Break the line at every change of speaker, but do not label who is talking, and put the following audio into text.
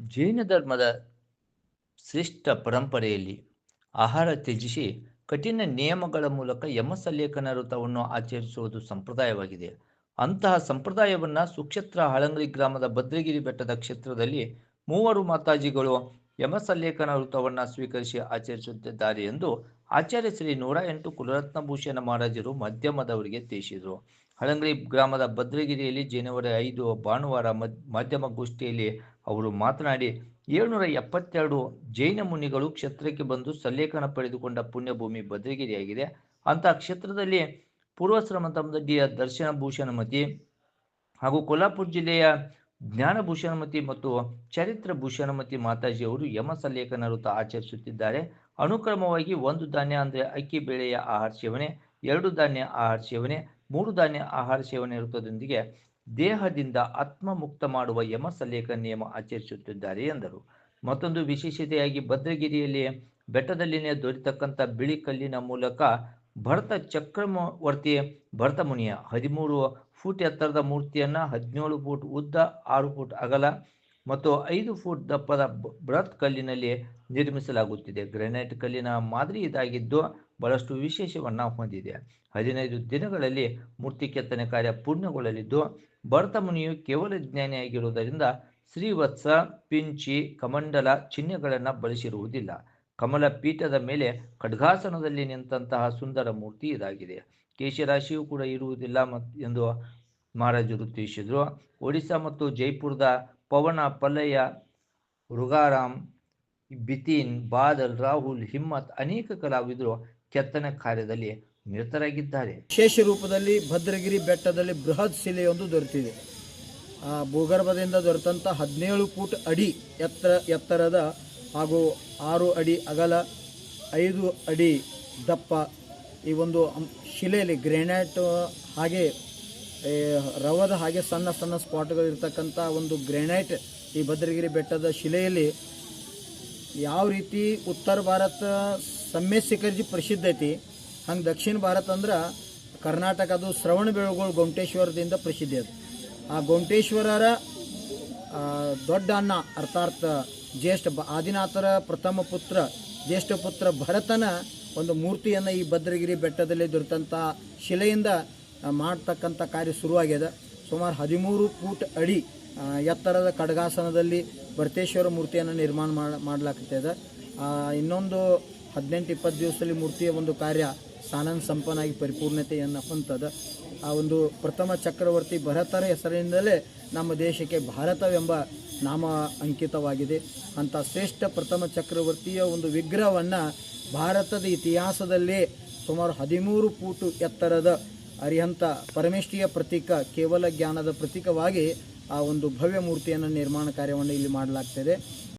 ಜೈನ ಧರ್ಮದ ಶ್ರೇಷ್ಠ ಪರಂಪರೆಯಲ್ಲಿ ಆಹಾರ ತ್ಯಜಿಸಿ ಕಠಿಣ ನಿಯಮಗಳ ಮೂಲಕ ಯಮಸಲ್ಲೇಖನ ವೃತವನ್ನು ಆಚರಿಸುವುದು ಸಂಪ್ರದಾಯವಾಗಿದೆ. ಅಂತಹ ಸಂಪ್ರದಾಯವನ್ನು ಸುಕ್ಷೇತ್ರ ಹಳಂಗ್ರಿ ಗ್ರಾಮದ ಭದ್ರಗಿರಿ ಬೆಟ್ಟದ ಕ್ಷೇತ್ರದಲ್ಲಿ ಮೂವರು ಮಾತಾಜಿಗಳು ಯಮಸಲ್ಲೇಖನ ವೃತವನ್ನು ಸ್ವೀಕರಿಸಿ ಆಚರಿಸುತ್ತಿದ್ದಾರೆ ಎಂದು ಆಚಾರ್ಯ ಶ್ರೀ ನೂರ ಎಂಟು ಕುಲರತ್ನಭೂಷಣ ಮಹಾರಾಜರು ಮಧ್ಯಮದವರಿಗೆ ತಿಳಿಸಿದರು. ಹಳಂಗ್ರಿ ಗ್ರಾಮದ ಭದ್ರಗಿರಿಯಲ್ಲಿ ಜನವರಿ ಐದು ಭಾನುವಾರ ಮಧ್ಯಮ ಮಾಧ್ಯಮ ಗೋಷ್ಠಿಯಲ್ಲಿ ಅವರು ಮಾತನಾಡಿ, ಏಳ್ನೂರ ಎಪ್ಪತ್ತೆರಡು ಜೈನ ಮುನಿಗಳು ಕ್ಷೇತ್ರಕ್ಕೆ ಬಂದು ಸಲ್ಲೇಖನ ಪಡೆದುಕೊಂಡ ಪುಣ್ಯಭೂಮಿ ಭದ್ರಗಿರಿಯಾಗಿದೆ. ಅಂತಹ ಕ್ಷೇತ್ರದಲ್ಲಿ ಪೂರ್ವಶ್ರಮದಡಿಯ ದರ್ಶನ ಭೂಷಣಮತಿ ಹಾಗೂ ಕೊಲ್ಹಾಪುರ ಜಿಲ್ಲೆಯ ಜ್ಞಾನ ಭೂಷಣಮತಿ ಮತ್ತು ಚರಿತ್ರ ಭೂಷಣಮತಿ ಮಾತಾಜಿಯವರು ಯಮ ಸಲ್ಲೇಖನ ವೃತ್ತ ಆಚರಿಸುತ್ತಿದ್ದಾರೆ. ಅನುಕ್ರಮವಾಗಿ ಒಂದು ಧಾನ್ಯ ಅಂದರೆ ಅಕ್ಕಿ ಬೇಳೆಯ ಆಹಾರ ಸೇವನೆ, ಎರಡು ಧಾನ್ಯ ಆಹಾರ ಸೇವನೆ, ಮೂರು ಧಾನ್ಯ ಆಹಾರ ಸೇವನೆ ವೃತ್ತದೊಂದಿಗೆ ದೇಹದಿಂದ ಆತ್ಮ ಮುಕ್ತ ಮಾಡುವ ಯಮ ಸಲೇಖ ನಿಯಮ ಆಚರಿಸುತ್ತಿದ್ದಾರೆ ಎಂದರು. ಮತ್ತೊಂದು ವಿಶೇಷತೆಯಾಗಿ ಭದ್ರಗಿರಿಯಲ್ಲಿ ಬೆಟ್ಟದಲ್ಲಿನೇ ದೊರೆತಕ್ಕಂಥ ಬಿಳಿ ಕಲ್ಲಿನ ಮೂಲಕ ಭರತ ಚಕ್ರವರ್ತಿ ಭರತ ಮುನಿಯ ಹದಿಮೂರು ಫೂಟ್ ಎತ್ತರದ ಮೂರ್ತಿಯನ್ನು ಹದಿನೇಳು ಫೂಟ್ ಉದ್ದ, ಆರು ಫೂಟ್ ಅಗಲ ಮತ್ತು ಐದು ಫೂಟ್ ದಪ್ಪದ ಬೃಹತ್ ಕಲ್ಲಿನಲ್ಲಿ ನಿರ್ಮಿಸಲಾಗುತ್ತಿದೆ. ಗ್ರೆನೈಟ್ ಕಲ್ಲಿನ ಮಾದರಿ ಇದಾಗಿದ್ದು ಬಹಳಷ್ಟು ವಿಶೇಷವನ್ನು ಹೊಂದಿದೆ. ಹದಿನೈದು ದಿನಗಳಲ್ಲಿ ಮೂರ್ತಿ ಕೆತ್ತನೆ ಕಾರ್ಯ ಪೂರ್ಣಗೊಳ್ಳಲಿದ್ದು, ಭರತ ಮುನಿಯು ಕೇವಲ ಜ್ಞಾನಿಯಾಗಿರುವುದರಿಂದ ಶ್ರೀವತ್ಸ, ಪಿಂಚಿ, ಕಮಂಡಲ ಚಿಹ್ನೆಗಳನ್ನು ಬಳಸಿರುವುದಿಲ್ಲ. ಕಮಲ ಪೀಠದ ಮೇಲೆ ಖಡ್ಗಾಸನದಲ್ಲಿ ನಿಂತಹ ಸುಂದರ ಮೂರ್ತಿ ಇದಾಗಿದೆ. ಕೇಶರಾಶಿಯೂ ಕೂಡ ಇರುವುದಿಲ್ಲ ಮತ್ತು ಎಂದು ಮಹಾರಾಜರು ತಿಳಿಸಿದರು. ಒಡಿಶಾ ಮತ್ತು ಜೈಪುರದ ಪವನ ಪಲ್ಲಯ್ಯ ಮೃಗಾರಾಮ್, ಬಿತಿನ್, ಬಾದಲ್, ರಾಹುಲ್, ಹಿಮ್ಮತ್ ಅನೇಕ ಕಲಾವಿದರು ಕೆತ್ತನೆ ಕಾರ್ಯದಲ್ಲಿ ನಿರತರಾಗಿದ್ದಾರೆ.
ವಿಶೇಷ ರೂಪದಲ್ಲಿ ಭದ್ರಗಿರಿ ಬೆಟ್ಟದಲ್ಲಿ ಬೃಹತ್ ಶಿಲೆಯೊಂದು ದೊರೆತಿದೆ. ಆ ಭೂಗರ್ಭದಿಂದ ದೊರೆತಂಥ ಹದಿನೇಳು ಫೂಟ್ ಅಡಿ ಎತ್ತರ, ಎತ್ತರದ ಹಾಗೂ ಆರು ಅಡಿ ಅಗಲ, ಐದು ಅಡಿ ದಪ್ಪ ಈ ಒಂದು ಶಿಲೆಯಲ್ಲಿ ಗ್ರೆನೈಟ್ ಹಾಗೆ ರವದ ಹಾಗೆ ಸಣ್ಣ ಸಣ್ಣ ಸ್ಪಾಟ್ಗಳು ಇರ್ತಕ್ಕಂಥ ಒಂದು ಗ್ರೆನೈಟ್ ಈ ಭದ್ರಗಿರಿ ಬೆಟ್ಟದ ಶಿಲೆಯಲ್ಲಿ ಯಾವ ರೀತಿ ಉತ್ತರ ಭಾರತ ಸಮ್ಯ ಶಿಖರ್ಜಿ ಪ್ರಸಿದ್ಧ ಐತಿ, ಹಂಗೆ ದಕ್ಷಿಣ ಭಾರತ ಅಂದ್ರೆ ಕರ್ನಾಟಕದ ಶ್ರವಣ ಬೆಳಗೊಳ ಗೊಂಟೇಶ್ವರದಿಂದ ಪ್ರಸಿದ್ಧಿ ಅದು. ಆ ಗೊಂಟೇಶ್ವರರ ದೊಡ್ಡ ಅಣ್ಣ ಅರ್ಥಾರ್ಥ ಜ್ಯೇಷ್ಠ ಆದಿನಾಥರ ಪ್ರಥಮ ಪುತ್ರ, ಜ್ಯೇಷ್ಠ ಪುತ್ರ ಭರತನ ಒಂದು ಮೂರ್ತಿಯನ್ನು ಈ ಭದ್ರಗಿರಿ ಬೆಟ್ಟದಲ್ಲಿ ದೊರೆತಂಥ ಶಿಲೆಯಿಂದ ಮಾಡ್ತಕ್ಕಂಥ ಕಾರ್ಯ ಶುರುವಾಗ್ಯದ. ಸುಮಾರು ಹದಿಮೂರು ಫೂಟ್ ಅಡಿ ಎತ್ತರದ ಖಡ್ಗಾಸನದಲ್ಲಿ ಭರತೇಶ್ವರ ಮೂರ್ತಿಯನ್ನು ನಿರ್ಮಾಣ ಮಾಡ, ಮಾಡಲಾಗ್ತದೆ. ಇನ್ನೊಂದು ಹದಿನೆಂಟು ಇಪ್ಪತ್ತು ದಿವಸದಲ್ಲಿ ಮೂರ್ತಿಯ ಒಂದು ಕಾರ್ಯ ಸಾನಂದ ಸಂಪನ್ನಾಗಿ ಪರಿಪೂರ್ಣತೆಯನ್ನು ಹೊಂತದ ಆ ಒಂದು ಪ್ರಥಮ ಚಕ್ರವರ್ತಿ ಭರತರ ಹೆಸರಿನಿಂದಲೇ ನಮ್ಮ ದೇಶಕ್ಕೆ ಭಾರತವೆಂಬ ನಾಮ ಅಂಕಿತವಾಗಿದೆ. ಅಂಥ ಶ್ರೇಷ್ಠ ಪ್ರಥಮ ಚಕ್ರವರ್ತಿಯ ಒಂದು ವಿಗ್ರಹವನ್ನು ಭಾರತದ ಇತಿಹಾಸದಲ್ಲೇ ಸುಮಾರು ಹದಿಮೂರು ಫೂಟು ಎತ್ತರದ ಅರಿಹಂತ ಪರಮೇಶ್ವರಿಯ ಪ್ರತೀಕ ಕೇವಲ ಜ್ಞಾನದ ಪ್ರತೀಕವಾಗಿ ಆ ಒಂದು ಭವ್ಯ ಮೂರ್ತಿಯನ್ನು ನಿರ್ಮಾಣ ಕಾರ್ಯವನ್ನು ಇಲ್ಲಿ ಮಾಡಲಾಗ್ತದೆ.